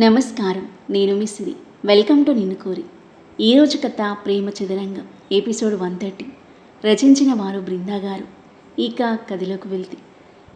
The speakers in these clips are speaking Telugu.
నమస్కారం నేను మిస్సిది వెల్కమ్ టు నిన్ను కోరి. ఈరోజు కథ ప్రేమ చదరంగం ఎపిసోడ్ వన్ థర్టీ. రచించిన వారు బృందా గారు. ఇక కథలోకి వెళ్తే.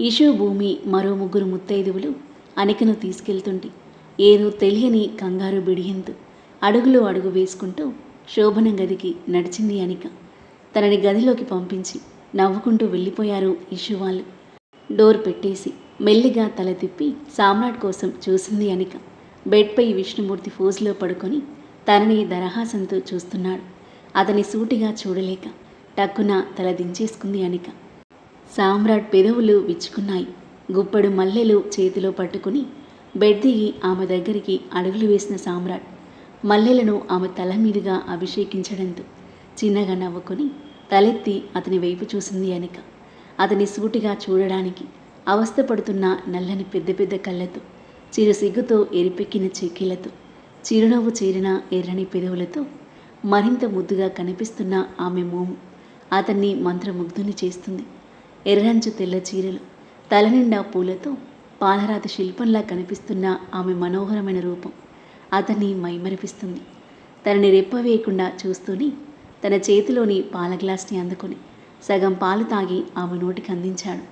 ఇషు భూమి మరో ముగ్గురు ముత్తైదువులు అనికను తీసుకెళ్తుంటే ఏదో తెలియని కంగారు బిడియంతు అడుగులో అడుగు వేసుకుంటూ శోభన గదికి నడిచింది అనిక తనని గదిలోకి పంపించి నవ్వుకుంటూ వెళ్ళిపోయారు ఇషు వాళ్ళు. డోర్ పెట్టేసి మెల్లిగా తల తిప్పి సామ్రాట్ కోసం చూసింది అనిక బెడ్పై విష్ణుమూర్తి ఫోజులో పడుకొని తనని దరహాసంతో చూస్తున్నాడు. అతని సూటిగా చూడలేక టక్కున తల దించేసుకుంది అనిక. సామ్రాట్ పెదవులు విచ్చుకున్నాయి. గుప్పడు మల్లెలు చేతిలో పట్టుకుని బెడ్ దిగి ఆమె దగ్గరికి అడుగులు వేసిన సామ్రాట్ మల్లెలను ఆమె తల మీదుగా అభిషేకించడంతో చిన్నగా నవ్వుకొని తలెత్తి అతని వైపు చూసింది అనిక. అతని సూటిగా చూడడానికి అవస్థపడుతున్న నల్లని పెద్ద పెద్ద కళ్ళతో చిరుసిగ్గుతో ఎరిపెక్కిన చెక్కిలతో చిరునవ్వు చేరిన ఎర్రని పెదవులతో మరింత ముద్దుగా కనిపిస్తున్న ఆమె మోము అతన్ని మంత్రముగ్ధుని చేస్తుంది. ఎర్రంచు తెల్ల చీరలు తలనిండా పూలతో పాలరాతి శిల్పంలా కనిపిస్తున్న ఆమె మనోహరమైన రూపం అతన్ని మైమరిపిస్తుంది. తనని రెప్పవేయకుండా చూస్తూనే తన చేతిలోని పాల గ్లాస్ని అందుకొని సగం పాలు తాగి ఆమె నోటికి అందించాడు.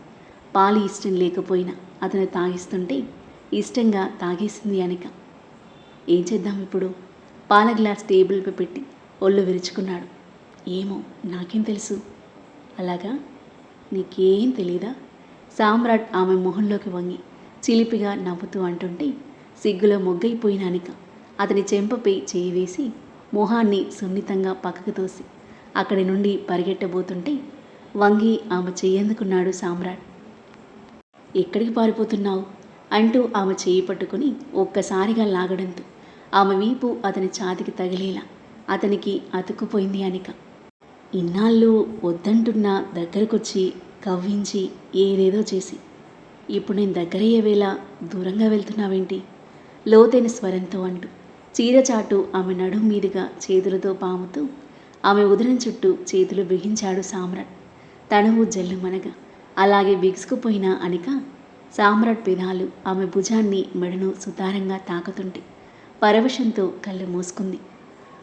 పాలు ఇష్టం లేకపోయినా అతను తాగిస్తుంటే ఇష్టంగా తాగేసింది అనిక. ఏం చేద్దాం ఇప్పుడు? పాల గ్లాస్ టేబుల్పై పెట్టి ఒళ్ళు విరుచుకున్నాడు. ఏమో నాకేం తెలుసు. అలాగా? నీకేం తెలీదా? సామ్రాట్ ఆమె మొహంలోకి వంగి చిలిపిగా నవ్వుతూ అంటుంటే సిగ్గులో మొగ్గైపోయిన అనిక అతని చెంపపై చేయి వేసి మొహాన్ని సున్నితంగా పక్కకు తోసి అక్కడి నుండి పరిగెట్టబోతుంటే వంగి ఆమె చేయందుకున్నాడు సామ్రాట్. ఎక్కడికి పారిపోతున్నావు? అంటూ ఆమె చేయి పట్టుకుని ఒక్కసారిగా లాగడంతో ఆమె వీపు అతని ఛాతికి తగిలేలా. అతనికి అతుక్కుపోయింది అనిక. ఇన్నాళ్ళు వద్దంటున్నా దగ్గరకొచ్చి కవ్వించి ఏదేదో చేసి. ఇప్పుడు నేను దగ్గరయ్యే వేళ దూరంగా వెళ్తున్నావేంటి? లోతైన స్వరంతో అంటూ చీరచాటు ఆమె నడుం మీదుగా చేతులతో పాముతూ ఆమె ఉదరం చుట్టూ చేతులు బిగించాడు సామ్రాట్. తనువు జల్లుమనగా అలాగే బిగుసుకుపోయిన అనిక సామ్రాట్ పెదాలు ఆమె భుజాన్ని మెడను సుతారంగా తాకుతుంటే పరవశంతో కళ్ళు మూసుకుంది.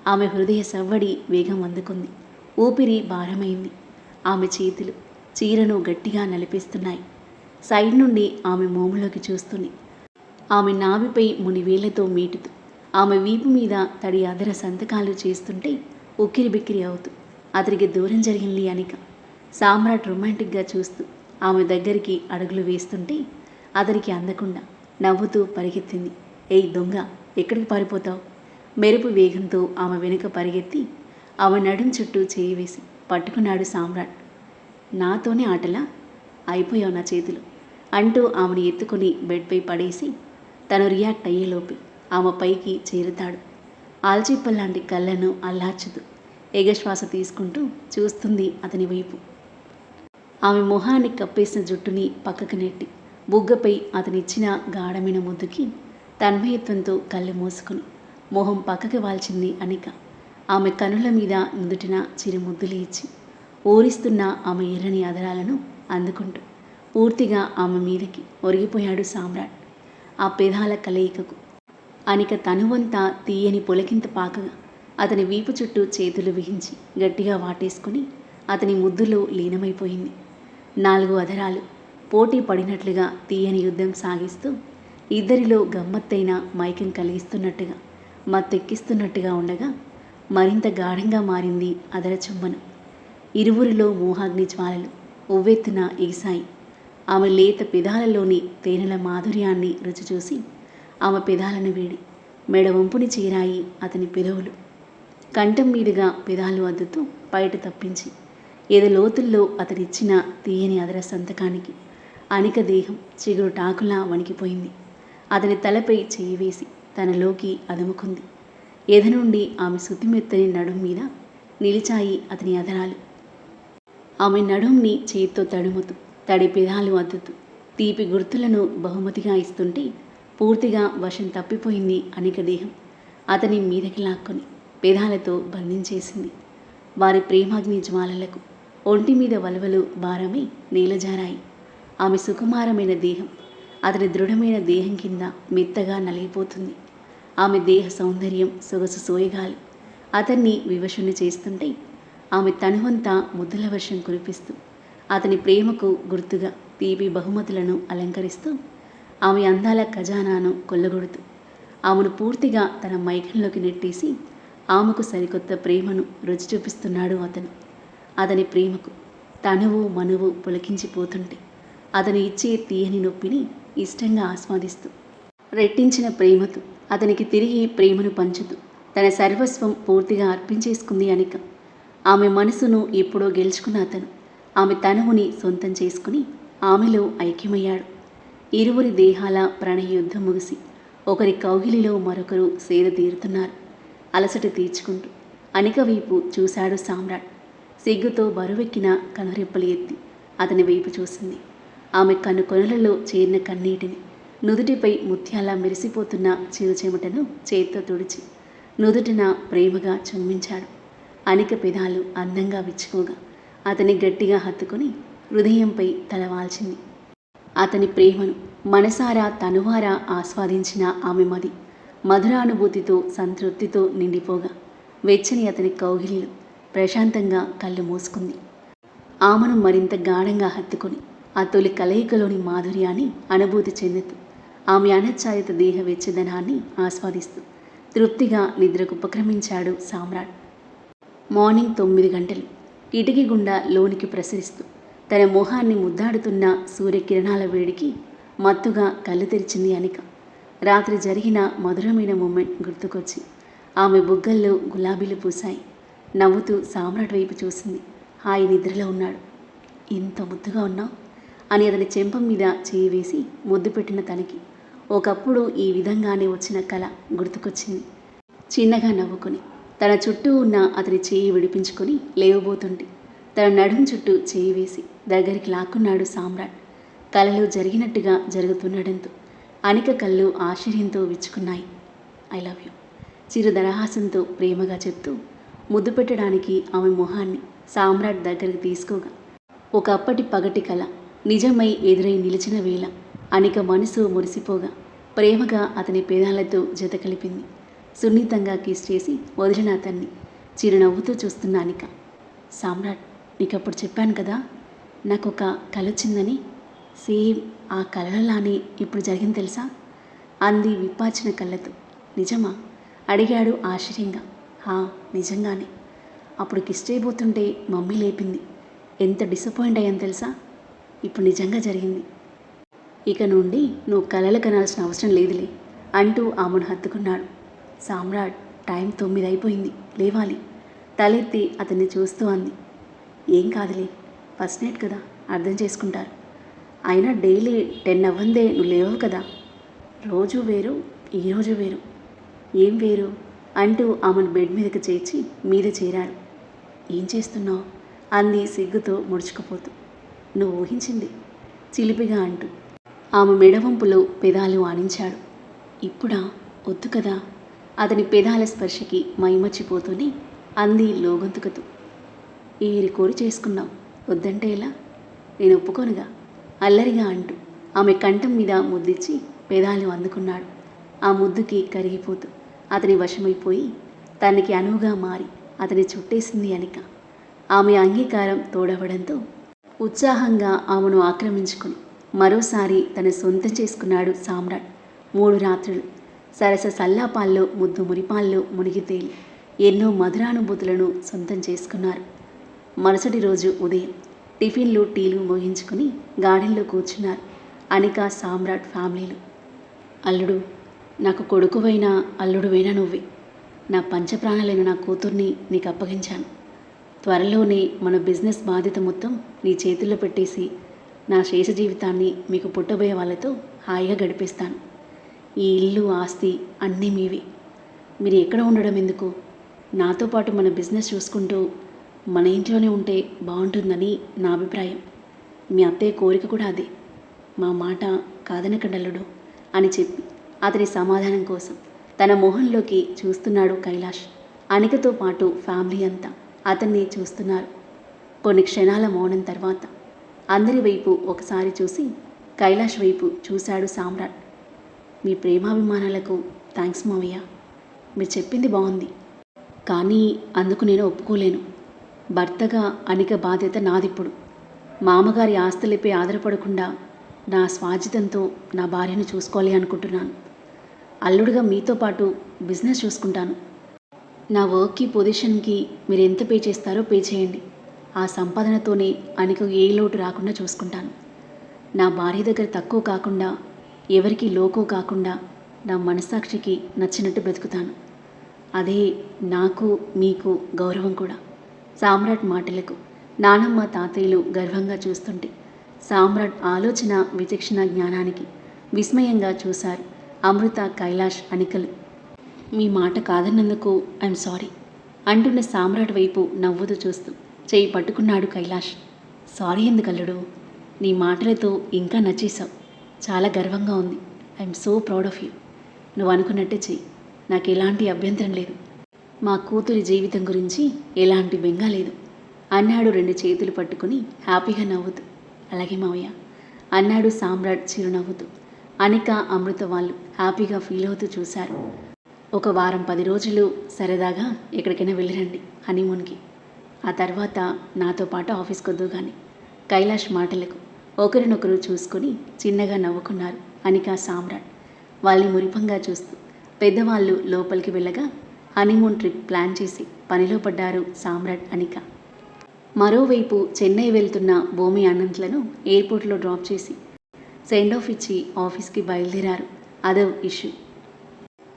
ఆమె హృదయ సవ్వడి వేగం అందుకుంది. ఊపిరి భారమైంది. ఆమె చేతులు చీరను గట్టిగా నలిపిస్తున్నాయి. సైడ్ నుండి ఆమె మోములోకి చూస్తుంది. ఆమె నావిపై మునివేళ్ళతో మీటుతూ ఆమె వీపు మీద తడి అదర సంతకాలు చేస్తుంటే ఉక్కిరి బిక్కిరి అవుతూ అతనికి దూరం జరిగింది అనిక. సామ్రాట్ రొమాంటిక్గా చూస్తూ ఆమె దగ్గరికి అడుగులు వేస్తుంటే అతనికి అందకుండా నవ్వుతూ పరిగెత్తింది. ఏయ్ దొంగ ఎక్కడికి పారిపోతావు? మెరుపు వేగంతో ఆమె వెనుక పరిగెత్తి ఆమె నడుం చుట్టూ చేయి వేసి పట్టుకున్నాడు సామ్రాట్. నాతోనే ఆటలా? అయిపోయావు నా చేతులు అంటూ ఆమెను ఎత్తుకుని బెడ్పై పడేసి తను రియాక్ట్ అయ్యేలోపే ఆమె పైకి చేరుతాడు. ఆల్చిప్పల్లాంటి కళ్ళను అల్లార్చుతూ ఎగశ్వాస తీసుకుంటూ చూస్తుంది అతని వైపు. ఆమె మొహాన్ని కప్పేసిన జుట్టుని పక్కకు నెట్టి బుగ్గపై అతనిచ్చిన గాఢమైన ముద్దుకి తన్మయత్వంతో కళ్ళు మూసుకుని. మొహం పక్కకి వాల్చింది అనిక. ఆమె కనుల మీద నుదుటిన చిరు ముద్దులు ఇచ్చి ఊరిస్తున్న ఆమె ఎర్రని అదరాలను అందుకుంటూ పూర్తిగా ఆమె మీదకి ఒరిగిపోయాడు సామ్రాట్. ఆ పెదాల కలయికకు అనిక తనువంతా తీయని పొలకింత పాకగా అతని వీపు చుట్టూ చేతులు విహించి గట్టిగా వాటేసుకుని అతని ముద్దులో లీనమైపోయింది. నాలుగు అధరాలు పోటీ పడినట్లుగా తీయని యుద్ధం సాగిస్తూ ఇద్దరిలో గమ్మత్తైన మైకం కలిగిస్తున్నట్టుగా మత్తెక్కిస్తున్నట్టుగా ఉండగా మరింత గాఢంగా మారింది అదర చుమ్మను ఇరువురిలో మోహాగ్ని జ్వాలలు ఉవ్వెత్తున ఎగిశాయి. ఆమె లేత పెదాలలోని తేనెల మాధుర్యాన్ని రుచి చూసి ఆమె పెదాలను వీడి మెడ వంపుని చేరాయి అతని పెదవులు. కంఠం మీదుగా పెదాలు అద్దుతూ బయట తప్పించి ఏదో లోతుల్లో అతనిచ్చిన తీయని అదర సంతకానికి అనిక దేహం చిగురు టాకులా వణికిపోయింది. అతని తలపై చేయి వేసి తనలోకి అదుముకుంది. ఎద నుండి ఆమె శుతిమెత్తని నడుం మీద నిలిచాయి అతని అదరాలు. ఆమె నడుంని చేత్తో తడుముతూ తడి పెదాలు అద్దుతూ తీపి గుర్తులను బహుమతిగా ఇస్తుంటే పూర్తిగా వశం తప్పిపోయింది అనిక దేహం అతని మీదకి లాక్కొని పెదాలతో బంధించేసింది. వారి ప్రేమాగ్ని జ్వాలలకు ఒంటి మీద వలవలు భారమై నేలజారాయి. ఆమె సుకుమారమైన దేహం. అతని దృఢమైన దేహం కింద మెత్తగా నలిగిపోతుంది. ఆమె దేహ సౌందర్యం సొగసు సోయగాలి. అతన్ని వివశుని చేస్తుంటే ఆమె తనువంతా ముద్దుల వర్షం కురిపిస్తూ అతని ప్రేమకు గుర్తుగా తీపి బహుమతులను అలంకరిస్తూ ఆమె అందాల ఖజానాను కొల్లగొడుతూ ఆమెను పూర్తిగా తన మైకంలోకి నెట్టేసి ఆమెకు సరికొత్త ప్రేమను రుచి చూపిస్తున్నాడు అతను. అతని ప్రేమకు తనువు మనువు పులకించిపోతుంటే అతను ఇచ్చే తీయని నొప్పిని ఇష్టంగా ఆస్వాదిస్తూ. రెట్టించిన ప్రేమతో అతనికి తిరిగి ప్రేమను పంచుతూ తన సర్వస్వం పూర్తిగా అర్పించేసుకుంది అనిక. ఆమె మనసును ఎప్పుడో గెలుచుకున్న అతను ఆమె తనువుని సొంతం చేసుకుని ఆమెలో ఐక్యమయ్యాడు. ఇరువురి దేహాల ప్రణయయుద్ధం ముగిసి ఒకరి కౌగిలిలో మరొకరు సేద తీరుతున్నారు. అలసట తీర్చుకుంటూ అనిక వైపు చూశాడు సామ్రాట్. సిగ్గుతో బరువెక్కిన కనురెప్పలు ఎత్తి అతని వైపు చూసింది. ఆమె కనుకొనలలో చేరిన కన్నీటిని. నుదుటిపై ముత్యాల మెరిసిపోతున్న చిరుచెమటను చేత్తో తుడిచి నుదుటిన ప్రేమగా చుమ్మించాడు. అనిక పెదాలు అందంగా విచ్చుకోగా అతని గట్టిగా హత్తుకొని హృదయంపై తలవాల్చింది. అతని ప్రేమను మనసారా తనువారా ఆస్వాదించిన ఆమె మది మధురానుభూతితో సంతృప్తితో నిండిపోగా వెచ్చని అతని కౌగిలిలో ప్రశాంతంగా కళ్ళు మూసుకుంది. ఆమెను మరింత గాఢంగా హత్తుకొని ఆ తొలి కలయికలోని మాధుర్యాన్ని అనుభూతి చెందుతూ ఆమె అనచ్ఛాదిత దేహ వెచ్చదనాన్ని ఆస్వాదిస్తూ తృప్తిగా నిద్రకు ఉపక్రమించాడు సామ్రాట్. మార్నింగ్ తొమ్మిది గంటలు కిటికీ గుండా లోనికి ప్రసరిస్తూ తన మొహాన్ని ముద్దాడుతున్న సూర్యకిరణాల వేడికి మత్తుగా కళ్ళు తెరిచింది అనిక. రాత్రి జరిగిన మధురమైన మూమెంట్ గుర్తుకొచ్చి ఆమె బుగ్గల్లో గులాబీలు పూశాయి. నవ్వుతూ సామ్రాట్ వైపు చూసింది. హాయి నిద్రలో ఉన్నాడు. ఇంత ముద్దుగా ఉన్నావు. అని అతని చెంపం మీద చేయి వేసి ముద్దు పెట్టిన తనకి. ఒకప్పుడు ఈ విధంగానే వచ్చిన కళ గుర్తుకొచ్చింది. చిన్నగా నవ్వుకుని తన చుట్టూ ఉన్న అతని చేయి విడిపించుకొని లేవబోతుంటే తన నడుం చుట్టూ చేయి వేసి దగ్గరికి లాక్కున్నాడు సామ్రాట్. కళలు జరిగినట్టుగా జరుగుతుండడంతో అనిక కళ్ళు ఆశ్చర్యంతో విచ్చుకున్నాయి. ఐ లవ్ యూ చిరు దరహాసంతో ప్రేమగా చెప్తూ ముద్దు పెట్టడానికి ఆమె మొహాన్ని సామ్రాట్ దగ్గరికి తీసుకోగా. ఒకప్పటి పగటి కళ నిజమై ఎదురై నిలిచిన వేళ అనిక మనసు మురిసిపోగా ప్రేమగా అతని పేదాలతో జత కలిపింది. సున్నితంగా కిస్ చేసి వదిలిన అతన్ని చిరునవ్వుతూ చూస్తున్న అనిక సామ్రాట్ నీకప్పుడు చెప్పాను కదా నాకు ఒక కల వచ్చిందని. సేమ్ ఆ కలలలానే ఇప్పుడు జరిగింది తెలుసా? అంది విప్పాచిన కళ్ళతో. నిజమా? అడిగాడు ఆశ్చర్యంగా. హా నిజంగానే. అప్పుడు కిస్ చేయబోతుంటే మమ్మీ లేపింది. ఎంత డిసప్పాయింట్ అయ్యాను తెలుసా? ఇప్పుడు నిజంగా జరిగింది. ఇక నుండి నువ్వు కలలు కనాల్సిన అవసరం లేదులే అంటూ ఆమెను హత్తుకున్నాడు. సామ్రాట్ టైం తొమ్మిది అయిపోయింది లేవాలి. తలెత్తి అతన్ని చూస్తూ అంది. ఏం కాదులే ఫస్ట్ నైట్ కదా అర్థం చేసుకుంటారు. అయినా డైలీ టెన్ అవ్వందే నువ్వు లేవు కదా. రోజు వేరు ఈరోజు వేరు. ఏం వేరు? అంటూ ఆమెను బెడ్ మీదకి చేర్చి మీద చేరాడు. ఏం చేస్తున్నావు? అంది సిగ్గుతో ముడుచుకుపోతూ. నువ్వు ఊహించింది? చిలిపిగా అంటూ. ఆమె మెడవంపులో పెదాలు ఆనించాడు. ఇప్పుడా? వద్దు కదా. అతని పెదాల స్పర్శకి మైమర్చిపోతూనే అంది లోగొంతుకతూ. ఏరి కోరి చేసుకున్నావు. వద్దంటే ఎలా? నేను ఒప్పుకోనుగా. అల్లరిగా అంటూ ఆమె కంఠం మీద ముద్దిచ్చి పెదాలు అందుకున్నాడు. ఆ ముద్దుకి కరిగిపోతూ అతని వశమైపోయి తనకి అనువుగా మారి అతని చుట్టేసింది అనిక. ఆమె అంగీకారం తోడవడంతో ఉత్సాహంగా ఆమెను ఆక్రమించుకుని మరోసారి తన సొంతం చేసుకున్నాడు సామ్రాట్. మూడు రాత్రులు సరస సల్లాపాల్లో ముద్దు మురిపాల్లో మునిగి తేలి ఎన్నో మధురానుభూతులను సొంతం చేసుకున్నారు. మరుసటి రోజు ఉదయం టిఫిన్లు టీలు మోగించుకుని గార్డెన్లో కూర్చున్నారు అనిక సామ్రాట్ ఫ్యామిలీలు. అల్లుడు నాకు కొడుకువైనా అల్లుడువైనా నువ్వే. నా పంచప్రాణాలైన నా కూతుర్ని నీకు అప్పగించాను త్వరలోనే మన బిజినెస్ బాధ్యత మొత్తం నీ చేతుల్లో పెట్టేసి నా శేష జీవితాన్ని మీకు పుట్టబోయే వాళ్ళతో హాయిగా గడిపిస్తాను. ఈ ఇల్లు ఆస్తి అన్నీ మీవి. మీరు ఎక్కడ ఉండడం ఎందుకు? నాతో పాటు మన బిజినెస్ చూసుకుంటూ మన ఇంట్లోనే ఉంటే బాగుంటుందని నా అభిప్రాయం. మీ అత్తయ్య కోరిక కూడా అదే. మా మాట కాదనకడల్లుడు అని చెప్పి అతని సమాధానం కోసం తన మొహంలోకి చూస్తున్నాడు కైలాష్. అనికతో పాటు ఫ్యామిలీ అంతా. అతన్ని చూస్తున్నారు. కొన్ని క్షణాల మౌనం తర్వాత అందరి వైపు ఒకసారి చూసి కైలాష్ వైపు చూశాడు సామ్రాట్. మీ ప్రేమాభిమానాలకు థ్యాంక్స్ మావయ్య మీరు చెప్పింది బాగుంది. కానీ అందుకు నేను ఒప్పుకోలేను. భర్తగా అనిక బాధ్యత నాదిప్పుడు. మామగారి ఆస్తులపై ఆధారపడకుండా నా స్వాజితంతో నా భార్యను చూసుకోవాలి అనుకుంటున్నాను. అల్లుడుగా మీతో పాటు బిజినెస్ చూసుకుంటాను. నా వర్క్కి పొజిషన్కి మీరు ఎంత పే చేస్తారో పే చేయండి. ఆ సంపాదనతోనే ఆయనకు ఏ లోటు రాకుండా చూసుకుంటాను. నా భార్య దగ్గర తక్కువ కాకుండా ఎవరికి లోకో కాకుండా నా మనస్సాక్షికి నచ్చినట్టు బ్రతుకుతాను. అదే నాకు మీకు గౌరవం కూడా. సామ్రాట్ మాటలకు నానమ్మ తాతయ్యలు గర్వంగా చూస్తుంటే సామ్రాట్ ఆలోచన విచక్షణ జ్ఞానానికి విస్మయంగా చూశారు అమృత కైలాష్ అనికలు. మీ మాట కాదన్నందుకు ఐఎమ్ సారీ. అంటున్న సామ్రాట్ వైపు నవ్వుతూ చూస్తూ చేయి పట్టుకున్నాడు కైలాష్. సారీ ఎందుకల్లుడు? నీ మాటలతో ఇంకా నచ్చేశావు. చాలా గర్వంగా ఉంది. I'm so proud of you. నువ్వు అనుకున్నట్టే చెయ్యి. నాకు ఎలాంటి అభ్యంతరం లేదు. మా కూతురి జీవితం గురించి ఎలాంటి బెంగ లేదు. అన్నాడు రెండు చేతులు పట్టుకుని హ్యాపీగా నవ్వుతూ. అలాగే మావయ్య. అన్నాడు సామ్రాట్ చిరునవ్వుతూ. అనిక అమృత వాళ్ళు హ్యాపీగా ఫీల్ అవుతూ చూశారు. ఒక వారం పది రోజులు సరదాగా ఎక్కడికైనా వెళ్ళిరండి హనీమూన్కి. ఆ తర్వాత నాతో పాటు ఆఫీస్కి వద్దు కానీ కైలాష్ మాటలకు ఒకరినొకరు చూసుకొని చిన్నగా నవ్వుకున్నారు అనిక సామ్రాట్. వాళ్ళని మురిపంగా చూస్తూ పెద్దవాళ్ళు లోపలికి వెళ్ళగా హనీమూన్ ట్రిప్ ప్లాన్ చేసి పనిలో పడ్డారు సామ్రాట్ అనిక. మరోవైపు చెన్నై వెళ్తున్న భూమి అనంత్లను ఎయిర్పోర్ట్లో డ్రాప్ చేసి సెండ్ ఆఫ్ ఇచ్చి ఆఫీస్కి బయలుదేరారు అదవ్ ఇష్యూ.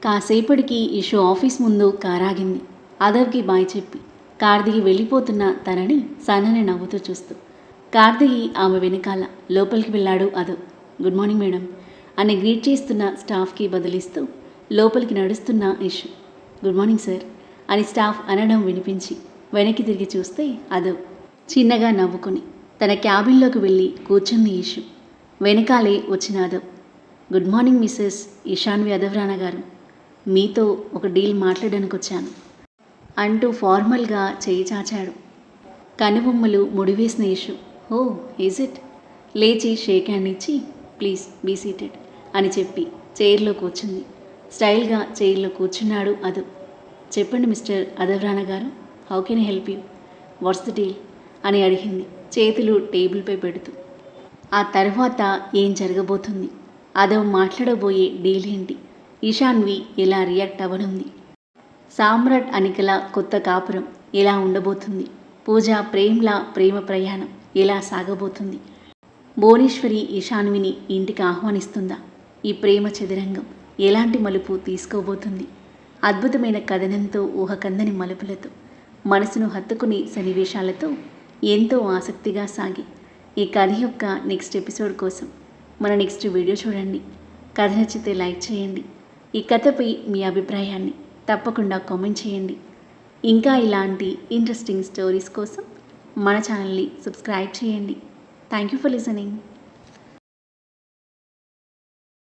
కాసేపటికి ఇషు ఆఫీస్ ముందు కారాగింది. అదవ్కి బాయ్ చెప్పి కార్దిగి వెళ్ళిపోతున్న తనని సన్నని నవ్వుతూ చూస్తూ. కార్దిగి ఆమె వెనకాల లోపలికి వెళ్ళాడు అదవ్ గుడ్ మార్నింగ్ మేడం అని గ్రీట్ చేస్తున్న స్టాఫ్కి బదిలిస్తూ లోపలికి నడుస్తున్న ఇషు గుడ్ మార్నింగ్ సార్ అని స్టాఫ్ అనడం వినిపించి వెనక్కి తిరిగి చూస్తే అదవ్ చిన్నగా నవ్వుకుని తన క్యాబిన్లోకి వెళ్ళి కూర్చుంది ఇషు వెనకాలే వచ్చిన Adhav good morning Mrs Ishanvi Adhavrana గారు మీతో ఒక డీల్ మాట్లాడడానికి వచ్చాను అంటూ ఫార్మల్గా చేయి చాచాడు. కనుబొమ్మలు ముడివేసిన ఇష్యూ ఓ ఈజ్ ఇట్? లేచి షేక్ హ్యాండ్ ఇచ్చి ప్లీజ్ బీ సీటెడ్ అని చెప్పి చైర్లో కూర్చుంది. స్టైల్గా చైర్లో కూర్చున్నాడు అదు. చెప్పండి మిస్టర్ అదవ్రాణ గారు how can help you? What's the deal? అని అడిగింది చేతులు టేబుల్పై పెడుతూ. ఆ తర్వాత ఏం జరగబోతుంది? అదవ్ మాట్లాడబోయే డీల్ ఏంటి ఇషాన్వి ఎలా రియాక్ట్ అవ్వనుంది. సామ్రాట్ అనికల కొత్త కాపురం ఎలా ఉండబోతుంది. పూజ ప్రేమ్లా ప్రేమ ప్రయాణం ఎలా సాగబోతుంది. భువనేశ్వరి ఇషాన్విని ఇంటికి ఆహ్వానిస్తుందా. ఈ ప్రేమ చదరంగం ఎలాంటి మలుపు తీసుకోబోతుంది. అద్భుతమైన కథనంతో ఊహకందని మలుపులతో మనసును హత్తుకుని సన్నివేశాలతో ఎంతో ఆసక్తిగా సాగి ఈ కథ యొక్క నెక్స్ట్ ఎపిసోడ్ కోసం మన నెక్స్ట్ వీడియో చూడండి. కథ నచ్చితే లైక్ చేయండి. ఈ కథపై మీ అభిప్రాయాన్ని తప్పకుండా కామెంట్ చేయండి. ఇంకా ఇలాంటి ఇంట్రెస్టింగ్ స్టోరీస్ కోసం మన ఛానల్ని సబ్స్క్రైబ్ చేయండి. Thank you for listening